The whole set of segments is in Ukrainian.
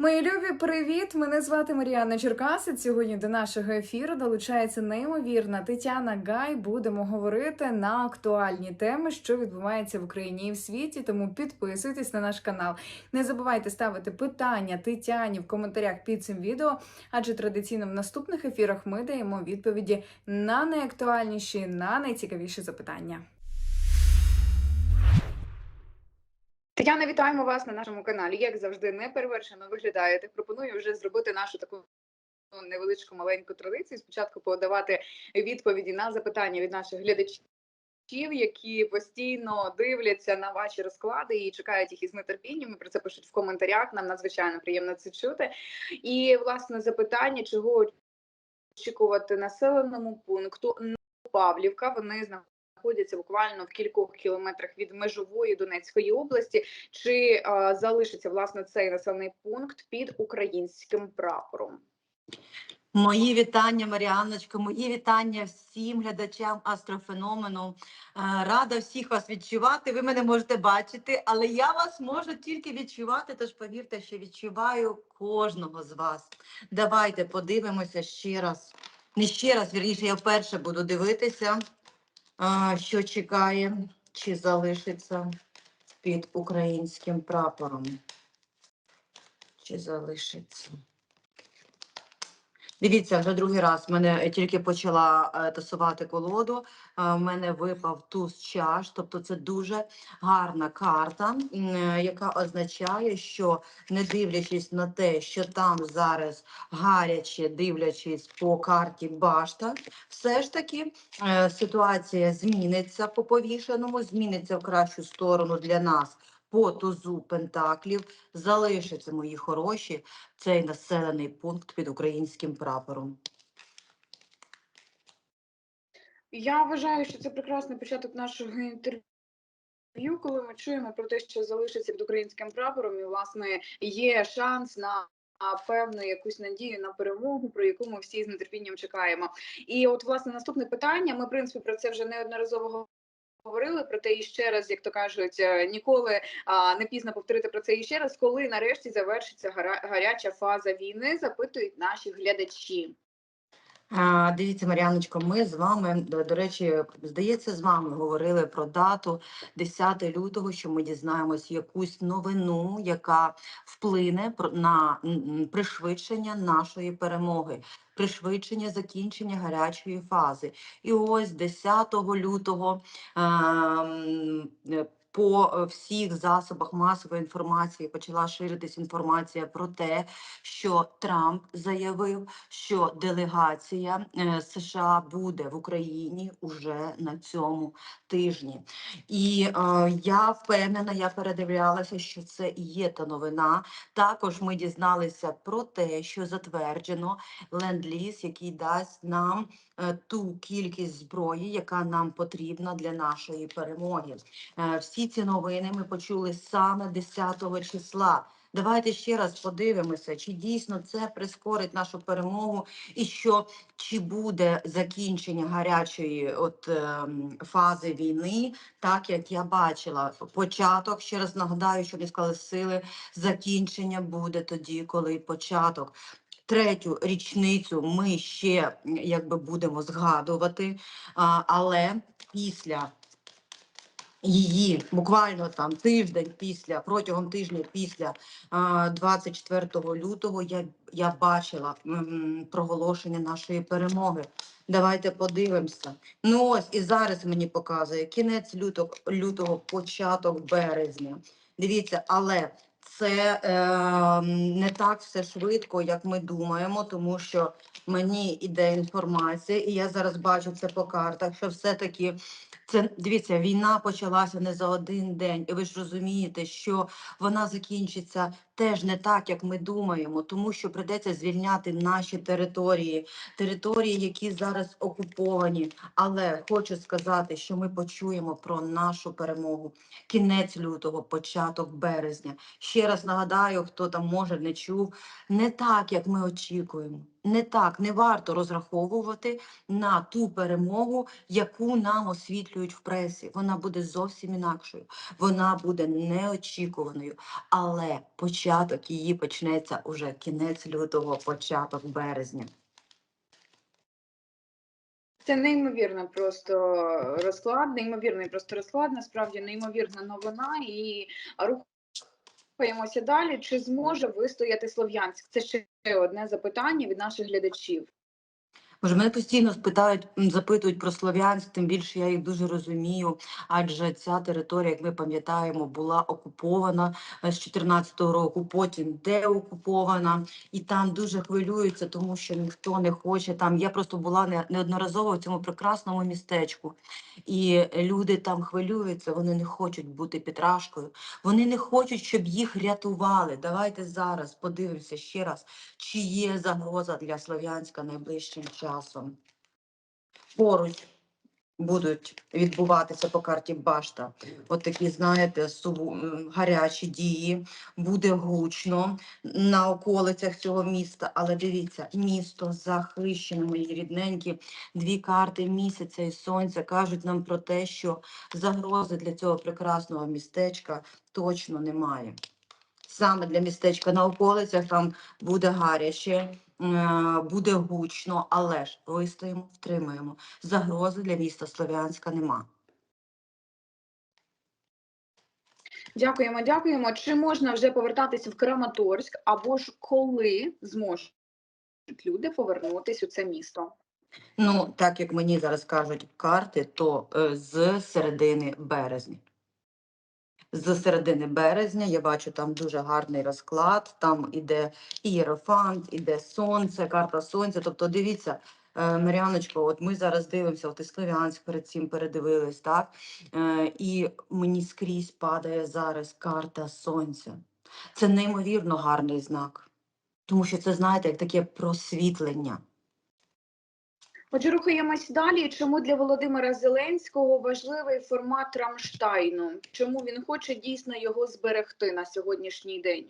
Мої любі, привіт! Мене звати Маріанна Черкасець. Сьогодні до нашого ефіру долучається неймовірна Тетяна Гай. Будемо говорити на актуальні теми, що відбувається в Україні і в світі. Тому підписуйтесь на наш канал. Не забувайте ставити питання Тетяні в коментарях під цим відео, адже традиційно в наступних ефірах ми даємо відповіді на найактуальніші, на найцікавіші запитання. Тетяна, вітаємо вас на нашому каналі. Як завжди, неперевершено виглядаєте. Пропоную вже зробити нашу таку невеличку маленьку традицію. Спочатку подавати відповіді на запитання від наших глядачів. Які постійно дивляться на ваші розклади і чекають їх із нетерпінням. Про це пишуть в коментарях. Нам надзвичайно приємно це чути. І власне запитання, чого очікувати населеному пункту Павлівка. Вони знаходяться буквально в кількох кілометрах від межової Донецької області. Чи а, залишиться власне цей населений пункт під українським прапором? Мої вітання, Маріанночко, мої вітання всім глядачам астрофеномену. Е, Рада всіх вас відчувати. Ви мене можете бачити, але я вас можу тільки відчувати. Тож повірте, що відчуваю кожного з вас. Давайте подивимося ще раз. Не ще раз, вірніше, я вперше буду дивитися, що чекає, чи залишиться під українським прапором. Чи залишиться? Дивіться, вже другий раз мене тільки почала е, тасувати колоду. е, В мене випав туз чаш, тобто це дуже гарна карта, е, яка означає, що не дивлячись на те, що там зараз гаряче, дивлячись по карті башта, все ж таки е, ситуація зміниться по повішеному, зміниться в кращу сторону для нас. По тузу пентаклів залишиться мої хороші цей населений пункт під українським прапором. Я вважаю, що це прекрасний початок нашого інтерв'ю, коли ми чуємо про те, що залишиться під українським прапором, і власне є шанс на. Певну якусь надію на перемогу, про яку ми всі з нетерпінням чекаємо. І от, власне, наступне питання. Ми, в принципі, про це вже неодноразово говорили про те, і ще раз, як то кажуть, е, ніколи а, не пізно повторити про це і ще раз, коли нарешті завершиться гаряча фаза війни, запитують наші глядачі. Дивіться, Мар'яночко, ми з вами, до, речі, здається, з вами говорили про дату 10 лютого, що ми дізнаємось якусь новину, яка вплине на пришвидшення нашої перемоги, пришвидшення закінчення гарячої фази. І ось 10 лютого е, по е, всіх засобах масової інформації почала ширитись інформація про те, що Трамп заявив, що делегація е, США буде в Україні уже на цьому тижні. І е, я впевнена, я передивлялася, що це і є та новина. Також ми дізналися про те, що затверджено ленд-ліз, який дасть нам ту кількість зброї, яка нам потрібна для нашої перемоги. Е, всі ці новини ми почули саме 10 числа. Давайте ще раз подивимося, чи дійсно це прискорить нашу перемогу, і що чи буде закінчення гарячої от ем, фази війни, так як я бачила початок. Ще раз нагадаю, що не сказали сили. Закінчення буде тоді, коли початок. Третю річницю ми ще якби будемо згадувати, але після її буквально там тиждень після протягом тижня після 24 лютого я, я бачила проголошення нашої перемоги. Давайте подивимося. Ну ось і зараз мені показує кінець лютого, лютого, початок березня. Дивіться, але це е, не так все швидко, як ми думаємо, тому що мені йде інформація, і я зараз бачу це по картах, що все-таки це дивіться, війна почалася не за один день, і ви ж розумієте, що вона закінчиться теж не так, як ми думаємо, тому що придеться звільняти наші території, території, які зараз окуповані. Але хочу сказати, що ми почуємо про нашу перемогу. Кінець лютого, початок березня. Ще раз нагадаю, хто там може не чув, не так, як ми очікуємо. не так, не варто розраховувати на ту перемогу, яку нам освітлюють в пресі. Вона буде зовсім інакшою, вона буде неочікуваною, але початок її почнеться уже кінець лютого, початок березня. Це неймовірно просто розклад, неймовірний просто розклад, насправді неймовірна новина і рухаємося далі. Чи зможе вистояти Слов'янськ? Це ще одне запитання від наших глядачів. Може, мене постійно спитають, запитують про Слов'янськ, тим більше я їх дуже розумію, адже ця територія, як ми пам'ятаємо, була окупована е, з 14-го року, потім деокупована, і там дуже хвилюються, тому що ніхто не хоче там. Я просто була неодноразово в цьому прекрасному містечку, і люди там хвилюються, вони не хочуть бути підражкою, вони не хочуть, щоб їх рятували. Давайте зараз подивимося ще раз, чи є загроза для Слов'янська найближчим часом. Поруч будуть відбуватися по карті Башта. От такі, знаєте, гарячі дії, буде гучно на околицях цього міста. Але дивіться, місто захищене, мої рідненькі. Дві карти місяця і сонця кажуть нам про те, що загрози для цього прекрасного містечка точно немає. Саме для містечка на околицях там буде гаряче, буде гучно, але ж вистоїмо, втримаємо. Загрози для міста Слов'янська нема. Дякуємо, дякуємо. Чи можна вже повертатися в Краматорськ, або ж коли зможуть люди повернутися у це місто? Ну, так як мені зараз кажуть карти, то е, з середини березня. З середини березня я бачу там дуже гарний розклад. Там іде ієрофант, іде сонце, карта сонця. Тобто, дивіться, е, Мар'яночко, от ми зараз дивимося, от і Слов'янськ перед цим передивились, так? Е, і мені скрізь падає зараз карта сонця. Це неймовірно гарний знак, тому що це, знаєте, як таке просвітлення. Отже, рухаємось далі. Чому для Володимира Зеленського важливий формат Рамштайну? Чому він хоче дійсно його зберегти на сьогоднішній день?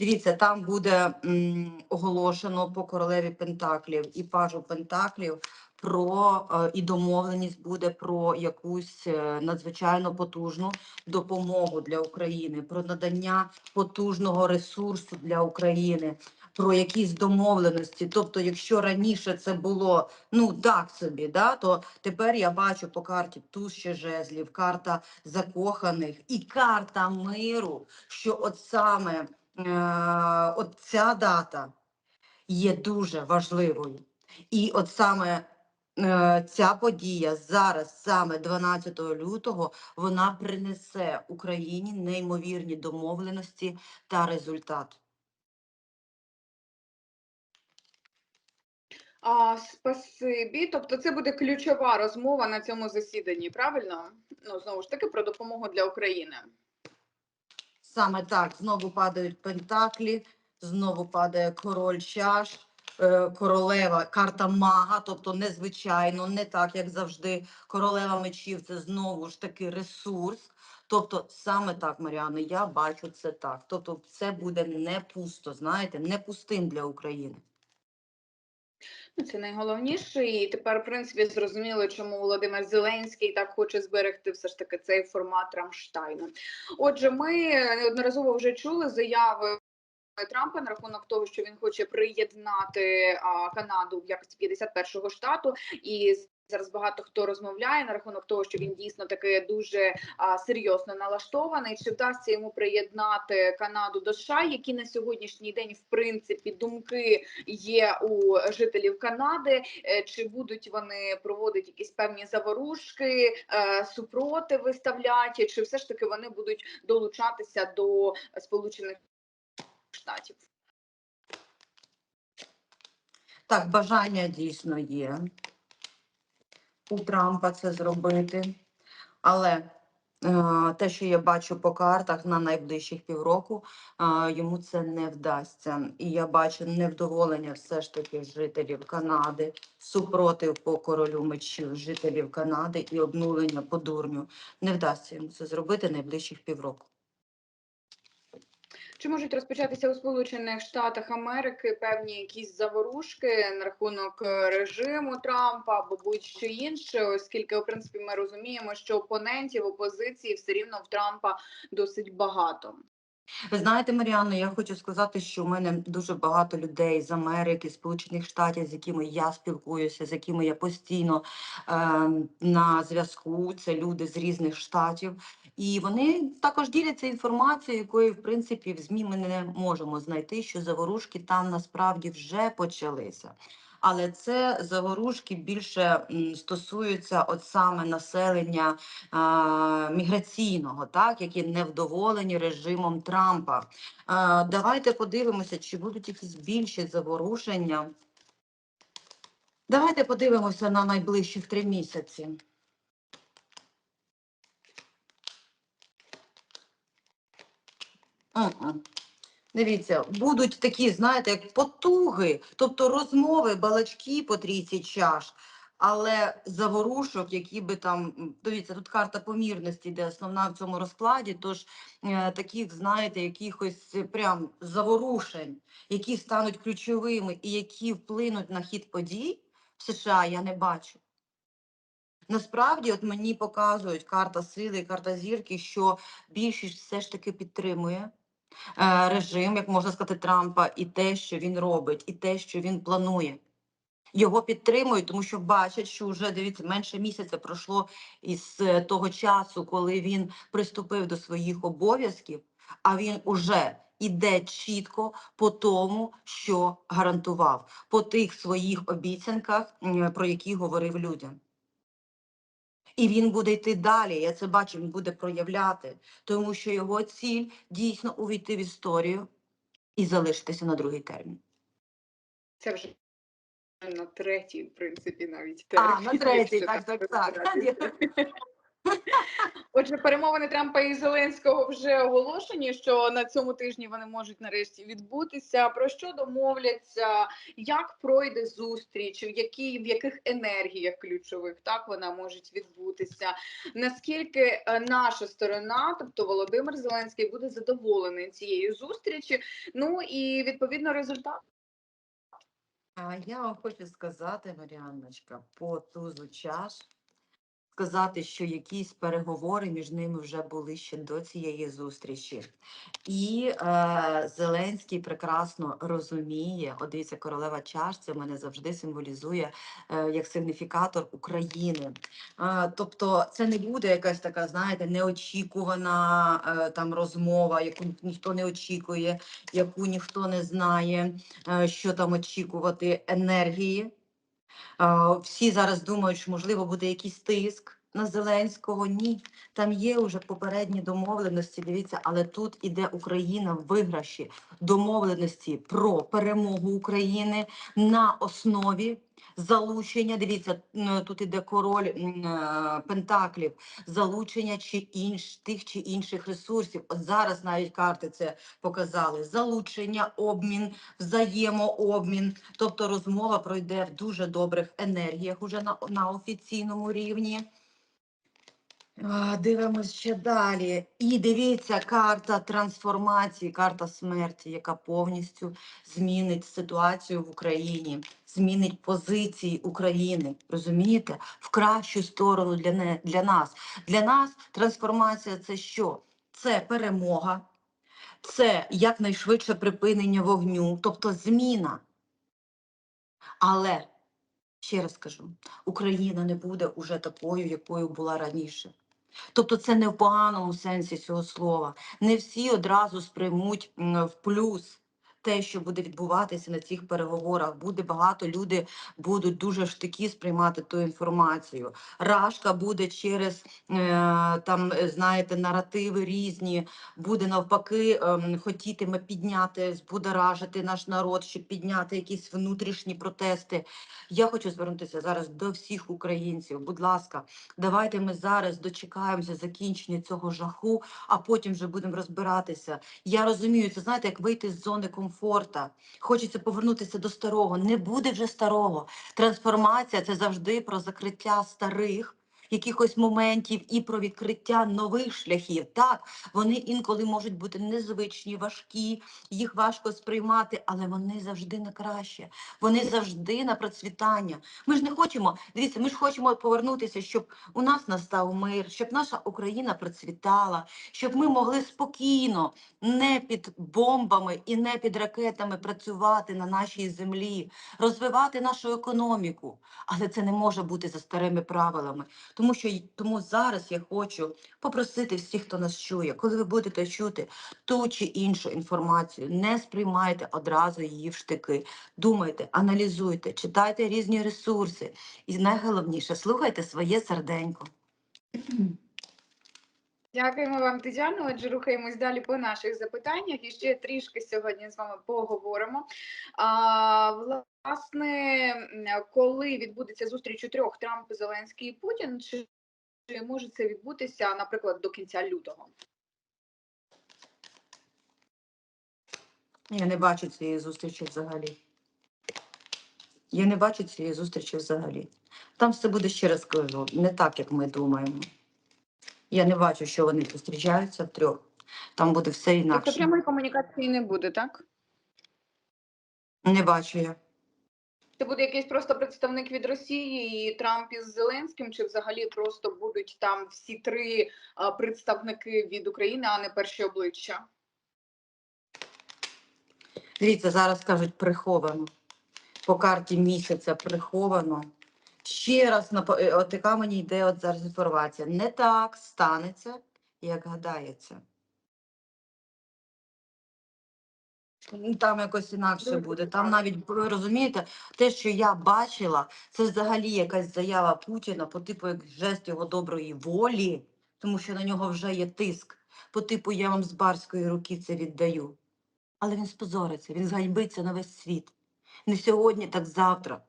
Дивіться, там буде м, оголошено по королеві Пентаклів і пажу Пентаклів про е, і домовленість буде про якусь е, надзвичайно потужну допомогу для України, про надання потужного ресурсу для України, про якісь домовленості. Тобто, якщо раніше це було ну так собі, да, то тепер я бачу по карті туз жезлів, карта закоханих і карта миру, що от саме е, от ця дата є дуже важливою. І от саме е, ця подія зараз, саме 12 лютого, вона принесе Україні неймовірні домовленості та результат. А, спасибі. Тобто, це буде ключова розмова на цьому засіданні, правильно? Ну знову ж таки про допомогу для України. Саме так, знову падають пентаклі, знову падає король чаш, е, королева, карта мага, тобто незвичайно, не так, як завжди. Королева мечів це знову ж таки ресурс. Тобто, саме так, Маріане, я бачу це так. Тобто, це буде не пусто, знаєте, не пустим для України. Це найголовніше, і тепер, в принципі, зрозуміло, чому Володимир Зеленський так хоче зберегти все ж таки цей формат Рамштайну. Отже, ми неодноразово вже чули заяви. Трампа на рахунок того, що він хоче приєднати а, Канаду в якості 51-го штату, і зараз багато хто розмовляє на рахунок того, що він дійсно таки дуже а, серйозно налаштований. Чи вдасться йому приєднати Канаду до США, які на сьогоднішній день в принципі думки є у жителів Канади? Е, Чи будуть вони проводити якісь певні заворушки, е, супроти виставляти, чи все ж таки вони будуть долучатися до Сполучених Штатів? Так, бажання дійсно є у Трампа це зробити. Але е, те, що я бачу по картах на найближчих півроку, е, йому це не вдасться. І я бачу невдоволення все ж таки жителів Канади, супротив по королю мечів жителів Канади і обнулення по дурню. Не вдасться йому це зробити найближчих півроку. Чи можуть розпочатися у Сполучених Штатах Америки певні якісь заворушки на рахунок е, режиму Трампа або будь-що інше, оскільки, в принципі, ми розуміємо, що опонентів опозиції все рівно в Трампа досить багато. Ви знаєте, Маріанно, я хочу сказати, що в мене дуже багато людей з Америки, Сполучених Штатів, з якими я спілкуюся, з якими я постійно е, на зв'язку. Це люди з різних штатів, і вони також діляться інформацією, якої в принципі в змі ми не можемо знайти, що заворушки там насправді вже почалися. Але це заворушки більше стосуються от саме населення а, міграційного, так, які невдоволені режимом Трампа. А, давайте подивимося, чи будуть якісь більші заворушення. Давайте подивимося на найближчих три місяці. Мгм. Дивіться, будуть такі, знаєте, як потуги, тобто розмови, балачки по трійці чаш, але заворушок, які би там, дивіться, тут карта помірності, де основна в цьому розкладі, тож е, таких, знаєте, якихось е, прям заворушень, які стануть ключовими і які вплинуть на хід подій в США, я не бачу. Насправді, от мені показують карта сили, карта зірки, що більшість все ж таки підтримує режим, як можна сказати, Трампа, і те, що він робить, і те, що він планує. Його підтримують, тому що бачать, що вже дивіться, менше місяця пройшло із е, того часу, коли він приступив до своїх обов'язків, а він уже іде чітко по тому, що гарантував, по тих своїх обіцянках, про які говорив людям. І він буде йти далі. Я це бачу, він буде проявляти, тому що його ціль дійсно увійти в історію і залишитися на другий термін. Це вже на третій, в принципі, навіть А, на третій, так, так, так. Отже, перемовини Трампа і Зеленського вже оголошені, що на цьому тижні вони можуть нарешті відбутися. Про що домовляться, як пройде зустріч, в які в яких енергіях ключових так вона може відбутися? Наскільки е, наша сторона, тобто Володимир Зеленський, буде задоволений цією зустрічі? Ну і відповідно результат. Я вам хочу сказати, Маріанночка, по тузу чаш, сказати, що якісь переговори між ними вже були ще до цієї зустрічі. І е, Зеленський прекрасно розуміє, от дивіться, королева чаш, це мене завжди символізує е, як сигніфікатор України. Е, тобто це не буде якась така, знаєте, неочікувана е, там розмова, яку ніхто не очікує, яку ніхто не знає, е, що там очікувати енергії. Всі зараз думають, що можливо буде якийсь тиск на Зеленського. Ні, там є вже попередні домовленості. Дивіться, але тут іде Україна в виграші домовленості про перемогу України на основі. Залучення, дивіться, тут іде король е, Пентаклів, залучення чи інш тих чи інших ресурсів. От зараз навіть карти це показали. Залучення, обмін, взаємообмін. Тобто розмова пройде в дуже добрих енергіях уже на, на офіційному рівні. А, Дивимось ще далі. І дивіться, карта трансформації, карта смерті, яка повністю змінить ситуацію в Україні, змінить позиції України. Розумієте? В кращу сторону для, не, для нас. Для нас трансформація це що? Це перемога, це якнайшвидше припинення вогню, тобто зміна. Але ще раз кажу, Україна не буде уже такою, якою була раніше. Тобто це не в поганому сенсі цього слова. Не всі одразу сприймуть в плюс те, що буде відбуватися на цих переговорах. Буде багато люди будуть дуже штики сприймати ту інформацію. Рашка буде через е, там, е, знаєте, наративи різні, буде навпаки ем, хотітиме підняти, збудоражити наш народ, щоб підняти якісь внутрішні протести. Я хочу звернутися зараз до всіх українців. Будь ласка, давайте ми зараз дочекаємося закінчення цього жаху, а потім вже будемо розбиратися. Я розумію, це знаєте, як вийти з зони комфорта. Хочеться повернутися до старого. Не буде вже старого. Трансформація це завжди про закриття старих якихось моментів і про відкриття нових шляхів. Так, вони інколи можуть бути незвичні, важкі, їх важко сприймати, але вони завжди на краще. Вони завжди на процвітання. Ми ж не хочемо, дивіться, ми ж хочемо повернутися, щоб у нас настав мир, щоб наша Україна процвітала, щоб ми могли спокійно, не під бомбами і не під ракетами працювати на нашій землі, розвивати нашу економіку. Але це не може бути за старими правилами. Тому що тому зараз я хочу попросити всіх, хто нас чує, коли ви будете чути ту чи іншу інформацію, не сприймайте одразу її в штики. Думайте, аналізуйте, читайте різні ресурси. І найголовніше, слухайте своє серденько. Дякуємо вам, Тетяно. Отже, рухаємось далі по наших запитаннях і ще трішки сьогодні з вами поговоримо. А, власне, коли відбудеться зустріч у трьох Трамп, Зеленський і Путін, чи, може це відбутися, наприклад, до кінця лютого? Я не бачу цієї зустрічі взагалі. Я не бачу цієї зустрічі взагалі. Там все буде ще раз кажу, не так, як ми думаємо. Я не бачу, що вони зустрічаються втрьох. Там буде все Тобто інакше. прямої комунікації не буде, так? Не бачу я. Це буде якийсь просто представник від Росії і Трамп із Зеленським, чи взагалі просто будуть там всі три представники від України, а не перші обличчя? Дивіться, зараз кажуть приховано. По карті місяця приховано. Ще раз напо- е, от яка мені йде от зараз інформація. Не так станеться, як гадається. Там якось інакше буде. Там навіть ви розумієте, те, що я бачила, це взагалі якась заява Путіна по типу як жест його доброї волі, тому що на нього вже є тиск. По типу я вам з барської руки це віддаю. Але він спозориться, він зганьбиться на весь світ. Не сьогодні, так завтра.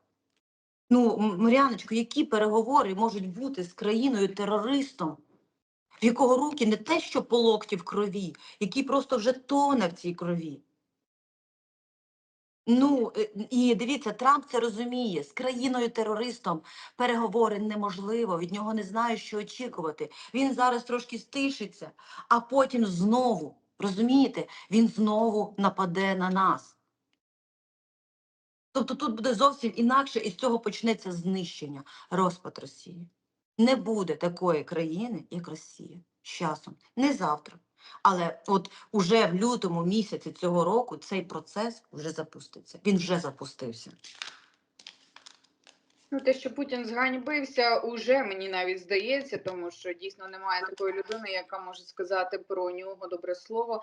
Ну, М- Мар'яночко, які переговори можуть бути з країною терористом, в якого руки не те, що по локті в крові, який просто вже тоне в цій крові. Ну, е, і дивіться, Трамп це розуміє. З країною терористом переговори неможливо, від нього не знає, що очікувати. Він зараз трошки стишиться, а потім знову, розумієте, він знову нападе на нас. Тобто тут буде зовсім інакше, і з цього почнеться знищення, розпад Росії. Не буде такої країни, як Росія з часом, не завтра. Але от уже в лютому місяці цього року цей процес вже запуститься. Він вже запустився. Ну, те, що Путін зганьбився, уже мені навіть здається, тому що дійсно немає такої людини, яка може сказати про нього добре слово.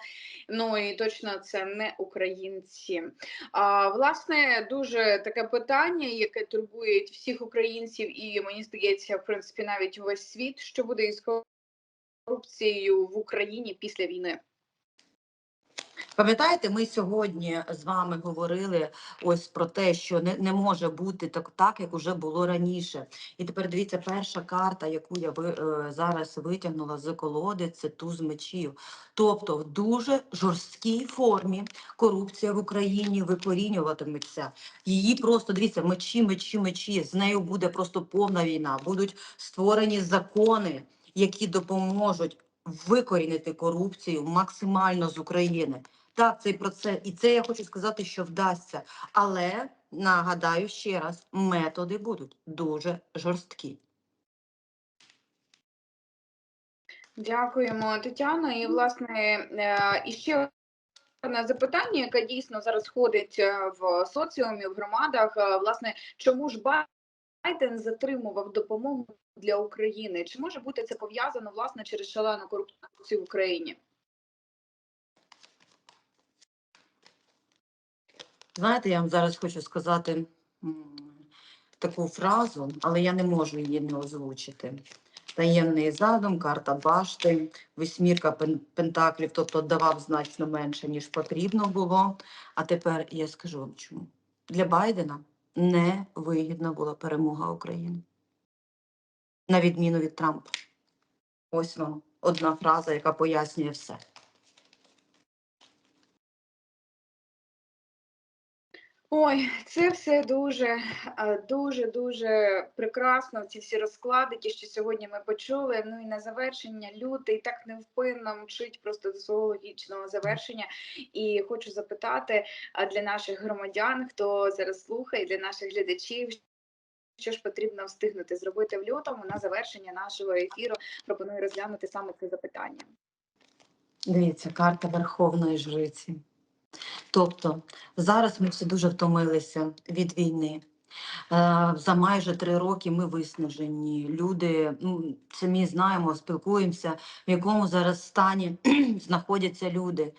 Ну і точно це не українці. А власне, дуже таке питання, яке турбує всіх українців, і мені здається, в принципі, навіть увесь світ, що буде із корупцією в Україні після війни. Пам'ятаєте, ми сьогодні з вами говорили ось про те, що не, не може бути так, так, як уже було раніше. І тепер дивіться, перша карта, яку я ви, е, зараз витягнула з колоди, це туз мечів. Тобто в дуже жорсткій формі корупція в Україні викорінюватиметься. Її просто дивіться, мечі, мечі, мечі. З нею буде просто повна війна. Будуть створені закони, які допоможуть викорінити корупцію максимально з України. Так, цей процес, і це я хочу сказати, що вдасться. Але нагадаю ще раз, методи будуть дуже жорсткі. Дякуємо, Тетяно. І власне е, і ще одне запитання, яке дійсно зараз ходить е, в соціумі, в громадах. Е, Власне, чому ж Байден затримував допомогу для України? Чи може бути це пов'язано власне через шалену корупцію в Україні? Знаєте, я вам зараз хочу сказати таку фразу, але я не можу її не озвучити. Таємний задум, карта башти, восьмірка пентаклів, тобто давав значно менше, ніж потрібно було. А тепер я скажу вам чому. Для Байдена не вигідна була перемога України. На відміну від Трампа. Ось вам одна фраза, яка пояснює все. Ой, це все дуже, дуже, дуже прекрасно. Ці всі розклади, ті, що сьогодні ми почули. Ну і на завершення лютий так невпинно мчить просто до свого логічного завершення. І хочу запитати для наших громадян, хто зараз слухає, для наших глядачів. Що ж потрібно встигнути зробити в лютому на завершення нашого ефіру? Пропоную розглянути саме це запитання. Дивіться, карта Верховної Жриці. Тобто зараз ми всі дуже втомилися від війни. Е, За майже три роки ми виснажені. Люди ну, самі знаємо, спілкуємося, в якому зараз стані знаходяться люди.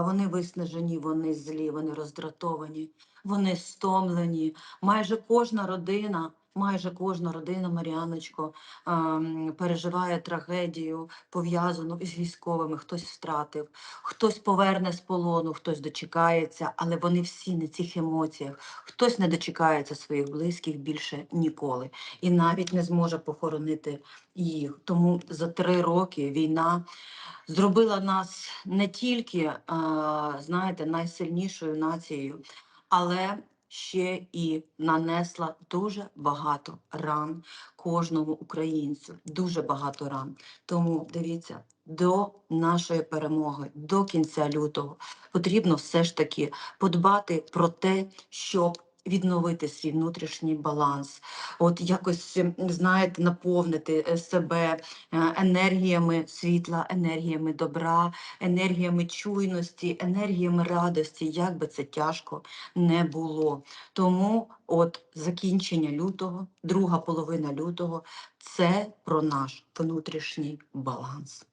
Вони виснажені, вони злі, вони роздратовані, вони стомлені. Майже кожна родина, майже кожна родина, Маріаночко, ем, переживає трагедію, пов'язану із військовими. Хтось втратив, хтось поверне з полону, хтось дочекається, але вони всі на цих емоціях. Хтось не дочекається своїх близьких більше ніколи і навіть не зможе похоронити їх. Тому за три роки війна зробила нас не тільки, а, знаєте, найсильнішою нацією, але ще і нанесла дуже багато ран кожному українцю. Дуже багато ран. Тому дивіться, до нашої перемоги, до кінця лютого, потрібно все ж таки подбати про те, щоб відновити свій внутрішній баланс, от якось ем, знаєте, наповнити е, себе е, енергіями світла, енергіями добра, енергіями чуйності, енергіями радості, як би це тяжко не було. Тому от закінчення лютого, друга половина лютого це про наш внутрішній баланс.